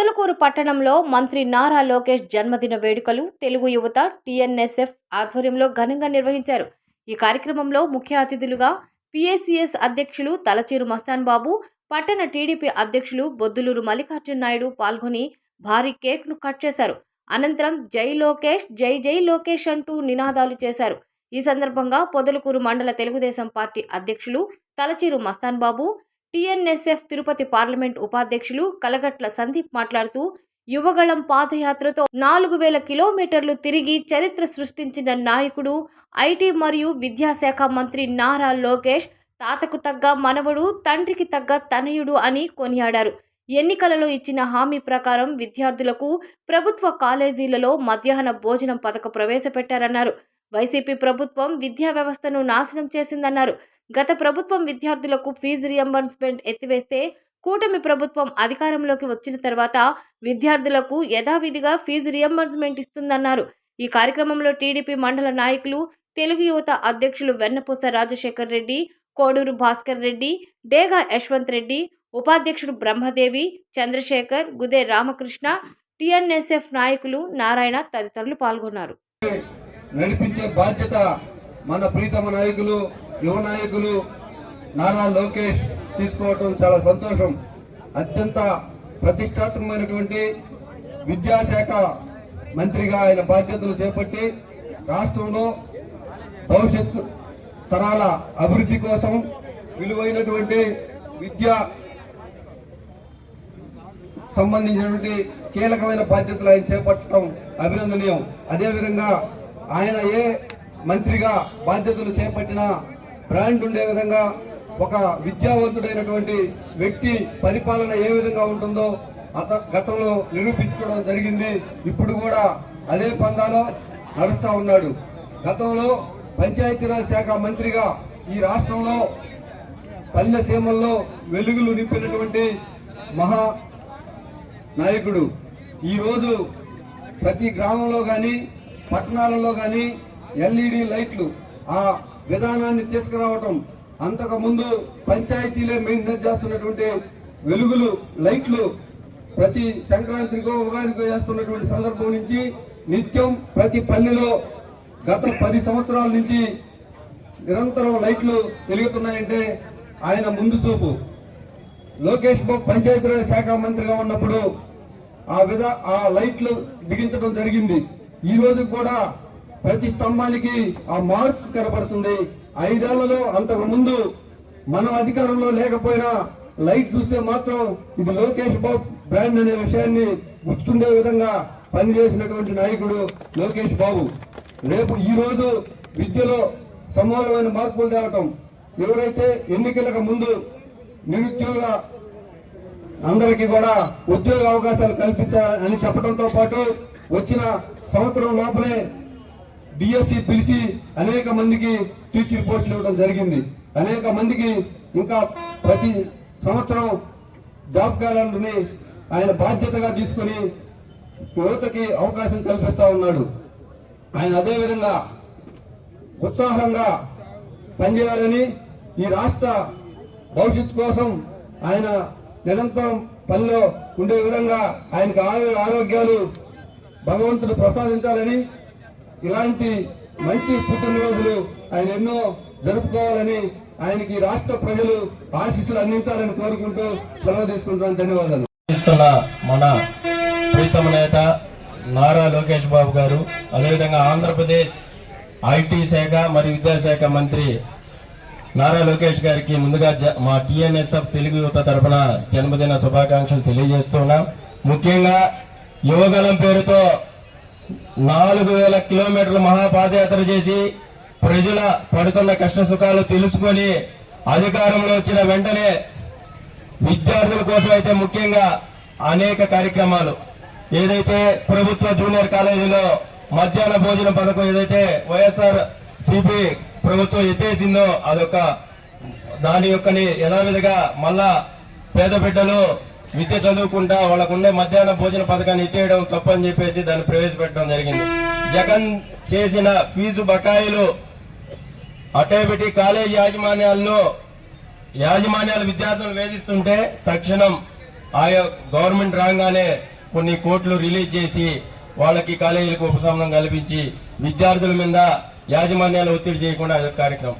పొదలకూరు పట్టణంలో మంత్రి నారా లోకేష్ జన్మదిన వేడుకలు తెలుగు యువత టీఎన్ఎస్ఎఫ్ ఆధ్వర్యంలో ఘనంగా నిర్వహించారు. ఈ కార్యక్రమంలో ముఖ్య అతిథులుగా పిఏసిఎస్ అధ్యక్షులు తలచీరు మస్తాన్ బాబు పట్టణ టీడీపీ అధ్యక్షులు బొద్దులూరు మల్లికార్జున నాయుడు పాల్గొని భారీ కేక్ను కట్ చేశారు. అనంతరం జై లోకేష్ జై జై లోకేష్ అంటూ నినాదాలు చేశారు. ఈ సందర్భంగా పొదలకూరు మండల తెలుగుదేశం పార్టీ అధ్యక్షులు తలచీరు మస్తాన్ బాబు టీఎన్ఎస్ఎఫ్ తిరుపతి పార్లమెంట్ ఉపాధ్యక్షులు కలగట్ల సందీప్ మాట్లాడుతూ యువగళం పాదయాత్రతో నాలుగు వేల కిలోమీటర్లు తిరిగి చరిత్ర సృష్టించిన నాయకుడు ఐటీ మరియు విద్యాశాఖ మంత్రి నారా లోకేష్ తాతకు తగ్గ మనవడు తండ్రికి తగ్గ తనయుడు అని కొనియాడారు. ఎన్నికలలో ఇచ్చిన హామీ ప్రకారం విద్యార్థులకు ప్రభుత్వ కాలేజీలలో మధ్యాహ్న భోజనం పథకం ప్రవేశపెట్టారన్నారు. వైసీపీ ప్రభుత్వం విద్యా వ్యవస్థను నాశనం చేసిందన్నారు. గత ప్రభుత్వం విద్యార్థులకు ఫీజు రియంబర్స్మెంట్ ఎత్తివేస్తే కూటమి ప్రభుత్వం అధికారంలోకి వచ్చిన తర్వాత విద్యార్థులకు యథావిధిగా ఫీజు రియంబర్స్మెంట్ ఇస్తుందన్నారు. ఈ కార్యక్రమంలో టీడీపీ మండల నాయకులు తెలుగు యువత అధ్యక్షులు వెన్నపూస రాజశేఖర్ రెడ్డి కోడూరు భాస్కర్ రెడ్డి డేగా యశ్వంత్ రెడ్డి ఉపాధ్యక్షుడు బ్రహ్మదేవి చంద్రశేఖర్ గుదే రామకృష్ణ టిఎన్ఎస్ఎఫ్ నాయకులు నారాయణ తదితరులు పాల్గొన్నారు. నడిపించే బాధ్యత మన ప్రీతమ నాయకులు యువ నాయకులు నారా లోకేష్ తీసుకోవటం చాలా సంతోషం. అత్యంత ప్రతిష్టాత్మకమైనటువంటి విద్యాశాఖ మంత్రిగా ఆయన బాధ్యతలు చేపట్టి రాష్ట్రంలో భవిష్యత్తు తరాల అభివృద్ధి కోసం విలువైనటువంటి విద్య సంబంధించినటువంటి కీలకమైన బాధ్యతలు ఆయన చేపట్టడం అభినందనీయం. అదేవిధంగా ఆయన ఏ మంత్రిగా బాధ్యతలు చేపట్టినా బ్రాండ్ ఉండే విధంగా ఒక విద్యావంతుడైనటువంటి వ్యక్తి పరిపాలన ఏ విధంగా ఉంటుందో అత గతంలో నిరూపించుకోవడం జరిగింది. ఇప్పుడు కూడా అదే పందాలో నడుస్తూ ఉన్నాడు. గతంలో పంచాయతీరాజ్ శాఖ మంత్రిగా ఈ రాష్ట్రంలో పల్లె సీమల్లో వెలుగులు నింపినటువంటి మహా నాయకుడు. ఈరోజు ప్రతి గ్రామంలో కానీ పట్టణాలలో కానీ ఎల్ఈడి లైట్లు ఆ విధానాన్ని తీసుకురావటం అంతకు ముందు పంచాయతీలే మెయింటైన్ చేస్తున్నటువంటి వెలుగులు లైట్లు ప్రతి సంక్రాంతికో ఉగాదికో చేస్తున్నటువంటి సందర్భం నుంచి నిత్యం ప్రతి పల్లెలో గత పది సంవత్సరాల నుంచి నిరంతరం లైట్లు వెలుగుతున్నాయంటే ఆయన ముందు చూపు. లోకేష్ బాబు పంచాయతీరాజ్ శాఖ మంత్రిగా ఉన్నప్పుడు ఆ విధ ఆ లైట్లు బిగించడం జరిగింది. ఈ రోజు కూడా ప్రతి స్తంభానికి ఆ మార్పు కనబడుతుంది. ఐదేళ్ళలో అంతకు ముందు మనం అధికారంలో లేకపోయినా లైట్ చూస్తే మాత్రం ఇది లోకేష్ బాబు బ్రాండ్ అనే విషయాన్ని గుర్తుండే విధంగా పనిచేసినటువంటి నాయకుడు లోకేష్ బాబు. రేపు ఈ రోజు విద్యలో సమూలమైన మార్పులు తేవటం. ఎవరైతే ఎన్నికలకు ముందు నిరుద్యోగ అందరికీ కూడా ఉద్యోగ అవకాశాలు కల్పించాలని చెప్పడంతో పాటు వచ్చిన సంవత్సరం లోపలే డిఎస్సి పిలిచి అనేక మందికి టీచర్ పోస్టులు ఇవ్వడం జరిగింది. అనేక మందికి ఇంకా ప్రతి సంవత్సరం జాబ్ క్యాలెండర్ని ఆయన బాధ్యతగా తీసుకుని యువతకి అవకాశం కల్పిస్తా ఉన్నాడు. ఆయన అదేవిధంగా ఉత్సాహంగా పనిచేయాలని ఈ రాష్ట్ర భవిష్యత్తు కోసం ఆయన నిరంతరం పనిలో ఉండే విధంగా ఆయనకు ఆయుర ఆరోగ్యాలు భగవంతుడు ప్రసాదించాలని ఇలాంటి మంచి పుట్టినరోజులు ఆయన ఎన్నో జరుపుకోవాలని ఆయనకి రాష్ట్ర ప్రజలు ఆశీస్సులు అందించాలని కోరుకుంటూ సెలవు తీసుకుంటున్నాను. ధన్యవాదాలు. మన ప్రీతమ నేత నారా లోకేష్ బాబు గారు అదేవిధంగా ఆంధ్రప్రదేశ్ ఐటీ శాఖ మరియు విద్యాశాఖ మంత్రి నారా లోకేష్ గారికి ముందుగా జ- మా టిఎన్ఎస్ఎఫ్ తెలుగు యువత తరపున జన్మదిన శుభాకాంక్షలు తెలియజేస్తున్నాం. ముఖ్యంగా యువగలం పేరుతో నాలుగు వేల కిలోమీటర్ల మహాపాదయాత్ర చేసి ప్రజల పడుతున్న కష్ట సుఖాలు తెలుసుకొని అధికారంలో వచ్చిన వెంటనే విద్యార్థుల కోసం అయితే ముఖ్యంగా అనేక కార్యక్రమాలు. ఏదైతే ప్రభుత్వ జూనియర్ కాలేజీలో మధ్యాహ్న భోజన పథకం ఏదైతే వైఎస్ఆర్ సిపి ప్రభుత్వం ఎత్తేసిందో అదొక దాని యొక్కని యథావిధిగా మళ్ళా పేద బిడ్డలు విద్య చదువుకుంటా వాళ్ళకు ఉండే మధ్యాహ్న భోజన పథకాన్ని ఇచ్చేయడం తప్పని చెప్పేసి దాన్ని ప్రవేశపెట్టడం జరిగింది. జగన్ చేసిన ఫీజు బకాయిలు అటేబిటి కాలేజ్ యాజమాన్యాల్లో యాజమాన్యాలు విద్యార్థులను వేధిస్తుంటే తక్షణం ఆయా గవర్నమెంట్ రాగానే కొన్ని కోట్లు రిలీజ్ చేసి వాళ్ళకి కాలేజీలకు ఉపశమనం కల్పించి విద్యార్థుల మీద యాజమాన్యాలు ఒత్తిడి చేయకుండా కార్యక్రమం.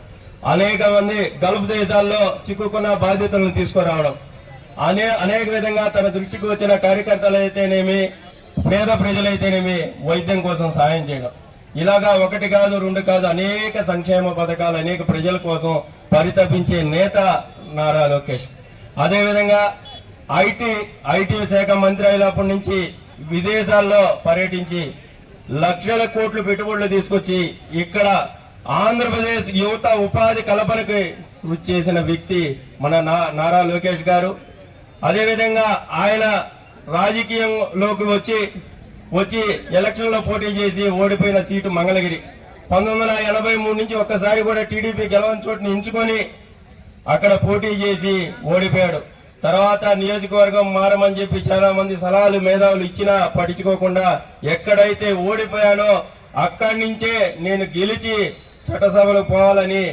అనేక మంది గల్ఫ్ దేశాల్లో చిక్కుకున్న బాధ్యతలను తీసుకురావడం. అనే అనేక విధంగా తన దృష్టికి వచ్చిన కార్యకర్తలు అయితేనేమి పేద ప్రజలైతేనేమి వైద్యం కోసం సాయం చేయడం. ఇలాగా ఒకటి కాదు రెండు కాదు అనేక సంక్షేమ పథకాలు అనేక ప్రజల కోసం పరితపించే నేత నారా లోకేష్. అదేవిధంగా ఐటీ ఐటీ శాఖ మంత్రి అయినప్పటి నుంచి విదేశాల్లో పర్యటించి లక్షల కోట్లు పెట్టుబడులు తీసుకొచ్చి ఇక్కడ ఆంధ్రప్రదేశ్ యువత ఉపాధి కల్పనకి కృషి చేసిన వ్యక్తి మన నా- నారా లోకేష్ గారు. అదేవిధంగా ఆయన రాజకీయంలోకి వచ్చి వచ్చి ఎలక్షన్లో పోటీ చేసి ఓడిపోయిన సీటు మంగళగిరి. పంతొమ్మిది ఎనభై మూడు నుంచి ఒక్కసారి కూడా టీడీపీ గెలవని చోటుని ఎంచుకొని అక్కడ పోటీ చేసి ఓడిపోయాడు. తర్వాత నియోజకవర్గం మారమని చెప్పి చాలా మంది సలహాలు మేధావులు ఇచ్చినా పట్టించుకోకుండా ఎక్కడైతే ఓడిపోయానో అక్కడి నుంచే నేను గెలిచి చట్టసభలకు పోవాలని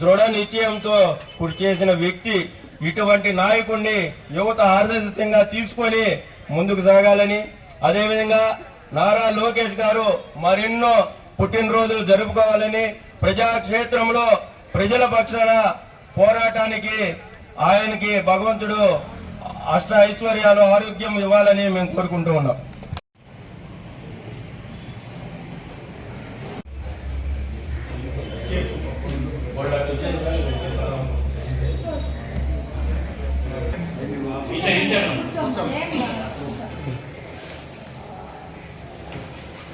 దృఢ నిశ్చయంతో కృషి చేసిన వ్యక్తి ఇటువంటి నాయకుడిని యువత ఆదర్శంగా తీసుకొని ముందుకు సాగాలని అదేవిధంగా నారా లోకేష్ గారు మరెన్నో పుట్టినరోజులు జరుపుకోవాలని ప్రజాక్షేత్రంలో ప్రజల పక్షాన పోరాటానికి ఆయనకి భగవంతుడు అష్ట ఐశ్వర్యాలు ఆరోగ్యం ఇవ్వాలని మేము కోరుకుంటూ ఉన్నాం.